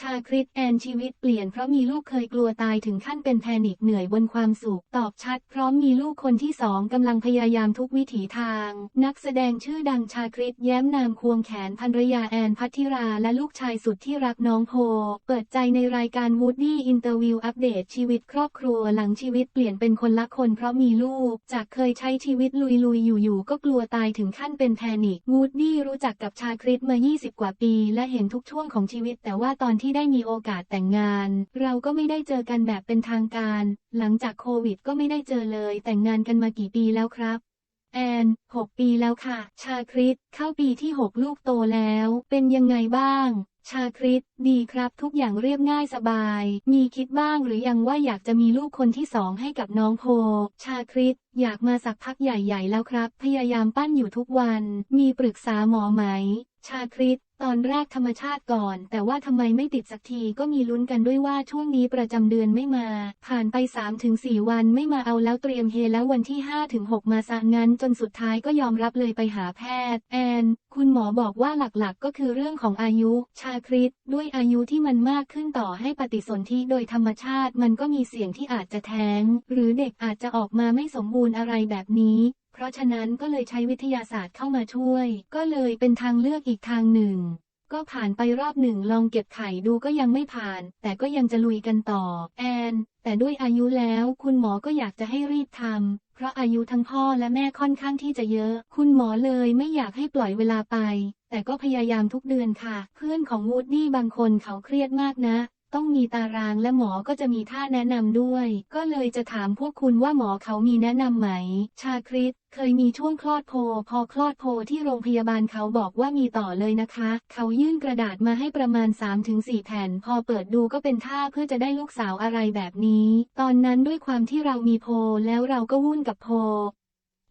ชาคริตแอนชีวิตเปลี่ยนเพราะมีลูกเคยกลัวตายถึงขั้นเป็นแพนิคเหนื่อยบนความสุขตอบชัด พร้อมมีลูกคนที่สองกำลังพยายามทุกวิถีทาง นักแสดงชื่อดังชาคริตแย้มนามควงแขนภรรยาแอนพัทธิราและลูกชายสุดที่รักน้องโพ เปิดใจในรายการ Woody Interview อัปเดตชีวิตครอบครัวหลังชีวิตเปลี่ยนเป็นคนละคนเพราะมีลูก จากเคยใช้ชีวิตลุยๆ อยู่ๆก็กลัวตายถึงขั้นเป็นแพนิค Woody รู้จักกับชาคริตมา 20 กว่าปี และเห็นทุกช่วงของชีวิตแต่ว่าตอนที่ที่ได้มีโอกาสแต่งงาน เราก็ไม่ได้เจอกันแบบเป็นทางการ หลังจากโควิดก็ไม่ได้เจอเลย แต่งงานกันมากี่ปีแล้วครับแอน6 ปีแล้วค่ะ ชาคริตเข้าปีที่ 6 ลูกโตแล้ว เป็นยังไงบ้าง ชาคริตดีครับทุกอย่างเรียบง่ายสบาย มีคิดบ้างหรือยังว่าอยากจะมีลูกคนที่สองให้กับน้องโพ ชาคริตอยากมาสักพักใหญ่ๆแล้วครับ พยายามปั้นอยู่ทุกวัน มีปรึกษาหมอไหม ชาคริตตอนแรกธรรมชาติก่อน แต่ว่าทำไมไม่ติดสักทีก็มีลุ้นกันด้วยว่าช่วงนี้ประจำเดือนไม่มา ผ่านไป 3-4 วันไม่มาเอาแล้วเตรียมเฮแล้ววันที่ 5-6 มาซะงั้น จนสุดท้ายก็ยอมรับเลยไปหาแพทย์ แอน คุณหมอบอกว่าหลักๆ ก็คือเรื่องของอายุ ชาคริตด้วยอายุที่มันมากขึ้นต่อให้ปฏิสนธิโดยธรรมชาติมันก็มีเสี่ยงที่อาจจะแท้ง หรือเด็กอาจจะออกมาไม่สมบูรณ์อะไรแบบนี้ เพราะฉะนั้นก็เลยใช้วิทยาศาสตร์เข้ามาช่วย ก็เลยเป็นทางเลือกอีกทางหนึ่ง ก็ผ่านไปรอบหนึ่งลองเก็บไข่ดูก็ยังไม่ผ่าน แต่ก็ยังจะลุยกันต่อ แอน แต่ด้วยอายุแล้วคุณหมอก็อยากจะให้รีบทำเพราะอายุทั้งพ่อและแม่ค่อนข้างที่จะเยอะ คุณหมอเลยไม่อยากให้ปล่อยเวลาไป แต่ก็พยายามทุกเดือนค่ะ เพื่อนของวูดดี้บางคนเขาเครียดมากนะ ต้องมีตารางและหมอก็จะมีท่าแนะนำด้วย ก็เลยจะถามพวกคุณว่าหมอเขามีแนะนำไหม ชาคริตเคยมีช่วงคลอดโพ พอคลอดโพที่โรงพยาบาลเขาบอกว่ามีต่อเลยนะคะ เขายื่นกระดาษมาให้ประมาณ 3-4 แผ่น พอเปิดดูก็เป็นท่าเพื่อจะได้ลูกสาวอะไรแบบนี้ ตอนนั้นด้วยความที่เรามีโพ แล้วเราก็วุ่นกับโพ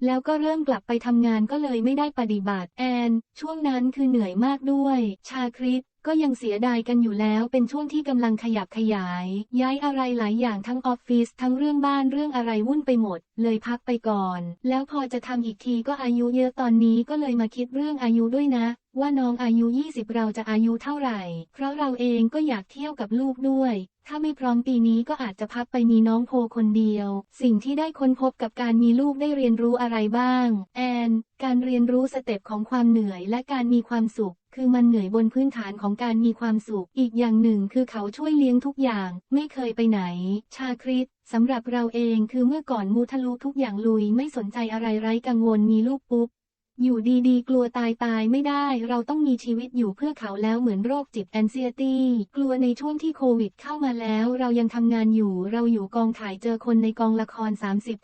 แล้วก็เริ่มกลับไปทำงานก็เลยไม่ได้ปฏิบัติแอน ช่วงนั้นคือเหนื่อยมากด้วย ชาคริต ก็ยังเสียดายกันอยู่แล้วเป็นช่วงที่กำลังขยับขยาย ย้ายอะไรหลายอย่างทั้งออฟฟิศทั้งเรื่องบ้านเรื่องอะไรวุ่นไปหมด เลยพักไปก่อน แล้วพอจะทำอีกทีก็อายุเยอะตอนนี้ก็เลยมาคิดเรื่องอายุด้วยนะ ว่าน้องอายุ 20 เราจะอายุเท่าไหร่ เพราะเราเองก็อยากเที่ยวกับลูกด้วยถ้าไม่พร้อมปีนี้ก็อาจจะพักไปมีน้องโพคนเดียว สิ่งที่ได้ค้นพบกับการมีลูกได้เรียนรู้อะไรบ้าง แอน การเรียนรู้สเต็ปของความเหนื่อยและการมีความสุข คือมันเหนื่อยบนพื้นฐานของการมีความสุข อีกอย่างหนึ่งคือเขาช่วยเลี้ยงทุกอย่าง ไม่เคยไปไหน ชาคริตสำหรับเราเองคือเมื่อก่อนมูทะลุทุกอย่างลุยไม่สนใจอะไรไร้กังวลมีลูกปุ๊บ อยู่ดีๆ กลัวตายตายไม่ได้ เราต้องมีชีวิตอยู่เพื่อเขาแล้วเหมือนโรคจิตแอนเซียตี้ กลัวในช่วงที่โควิดเข้ามาแล้ว เรายังทำงานอยู่ เราอยู่กองถ่ายเจอคนในกองละคร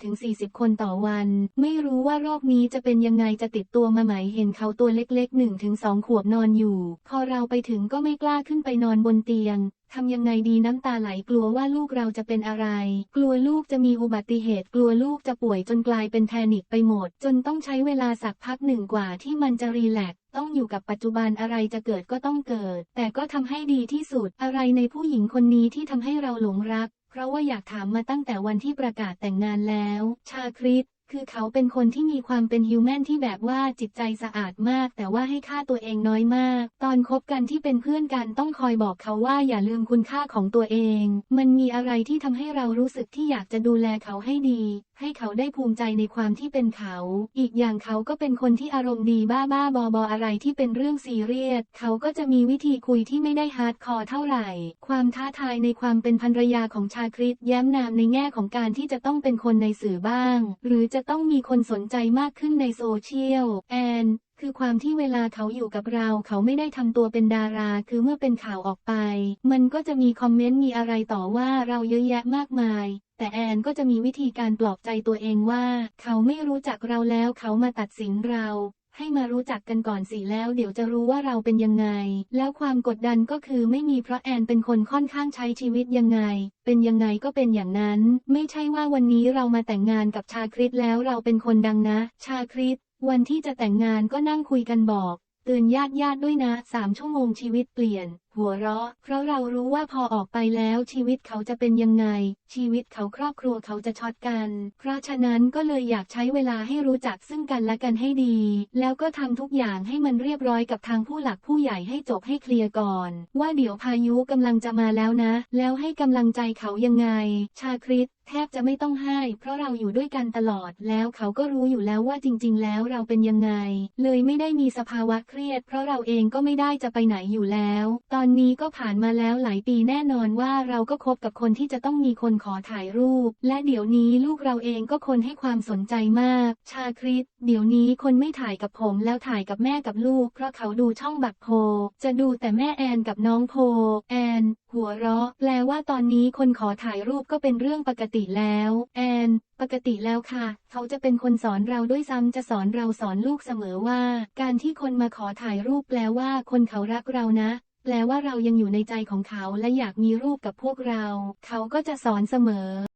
30-40 คนต่อวัน ไม่รู้ว่าโรคนี้จะเป็นยังไงจะติดตัวมาไหมเห็นเขาตัวเล็กๆ1-2ขวบนอนอยู่ พอเราไปถึงก็ไม่กล้าขึ้นไปนอนบนเตียง ทำยังไงดีน้ำตาไหลกลัวว่าลูกเราจะเป็นอะไร กลัวลูกจะมีอุบัติเหตุ กลัวลูกจะป่วยจนกลายเป็นแพนิคไปหมด จนต้องใช้เวลาสักพักหนึ่งกว่าที่มันจะรีแลกต้องอยู่กับปัจจุบันอะไรจะเกิดก็ต้องเกิด แต่ก็ทำให้ดีที่สุดอะไรในผู้หญิงคนนี้ที่ทำให้เราหลงรัก เพราะว่าอยากถามมาตั้งแต่วันที่ประกาศแต่งงานแล้ว ชาคริต คือเขาเป็นคนที่มีความเป็นฮิวแมนที่แบบว่าจิตใจสะอาดมาก แต่ว่าให้ค่าตัวเองน้อยมาก ตอนคบกันที่เป็นเพื่อนกันต้องคอยบอกเขาว่าอย่าลืมคุณค่าของตัวเอง มันมีอะไรที่ทำให้เรารู้สึกที่อยากจะดูแลเขาให้ดี ให้เขาได้ภูมิใจในความที่เป็นเขา อีกอย่างเขาก็เป็นคนที่อารมณ์ดีบ้าบ้าบอบออะไรที่เป็นเรื่องซีเรียสเขาก็จะมีวิธีคุยที่ไม่ได้ฮาร์ดคอร์เท่าไหร่ ความท้าทายในความเป็นภรรยาของชาคริตแย้มนามในแง่ของการที่จะต้องเป็นคนในสื่อบ้าง หรือจะต้องมีคนสนใจมากขึ้นในโซเชียล แอน คือความที่เวลาเขาอยู่กับเรา เขาไม่ได้ทำตัวเป็นดารา คือเมื่อเป็นข่าวออกไป มันก็จะมีคอมเมนต์มีอะไรต่อว่าเราเยอะแยะมากมาย แต่แอนก็จะมีวิธีการปลอบใจตัวเองว่า เขาไม่รู้จักเราแล้วเขามาตัดสินเรา ให้มารู้จักกันก่อนสิแล้วเดี๋ยวจะรู้ว่าเราเป็นยังไง แล้วความกดดันก็คือไม่มีเพราะแอนเป็นคนค่อนข้างใช้ชีวิตยังไง เป็นยังไงก็เป็นอย่างนั้น ไม่ใช่ว่าวันนี้เรามาแต่งงานกับชาคริตแล้วเราเป็นคนดังนะ ชาคริตวันที่จะแต่งงานก็นั่งคุยกันบอก เตือนญาติญาติด้วยนะสามชั่วโมงชีวิตเปลี่ยน หัวเราะ เพราะเรารู้ว่าพอออกไปแล้วชีวิตเขาจะเป็นยังไง ชีวิตเขาครอบครัวเขาจะช็อตกัน เพราะฉะนั้นก็เลยอยากใช้เวลาให้รู้จักซึ่งกันและกันให้ดี แล้วก็ทำทุกอย่างให้มันเรียบร้อยกับทางผู้หลักผู้ใหญ่ให้จบให้เคลียร์ก่อน ว่าเดี๋ยวพายุกำลังจะมาแล้วนะ แล้วให้กำลังใจเขายังไง ชาคริตแทบจะไม่ต้องให้ เพราะเราอยู่ด้วยกันตลอดแล้วเขาก็รู้อยู่แล้วว่าจริง ๆ แล้วเราเป็นยังไง เลยไม่ได้มีสภาวะเครียด เพราะเราเองก็ไม่ได้จะไปไหนอยู่แล้ว ตอนนี้ก็ผ่านมาแล้วหลายปีแน่นอนว่าเราก็คบกับคนที่จะต้องมีคนขอถ่ายรูป และเดี๋ยวนี้ลูกเราเองก็คนให้ความสนใจมาก ชาคริตเดี๋ยวนี้คนไม่ถ่ายกับผมแล้วถ่ายกับแม่กับลูก เพราะเขาดูช่องบักโพ จะดูแต่แม่แอนกับน้องโพ แอน หัวเราะ แปลว่าตอนนี้คนขอถ่ายรูปก็เป็นเรื่องปกติแล้ว แอนปกติแล้วค่ะ เขาจะเป็นคนสอนเราด้วยซ้ำจะสอนเราสอนลูกเสมอว่า การที่คนมาขอถ่ายรูปแปลว่าคนเขารักเรานะ แปลว่าเรายังอยู่ในใจของเขาและอยากมีรูปกับพวกเรา เขาก็จะสอนเสมอ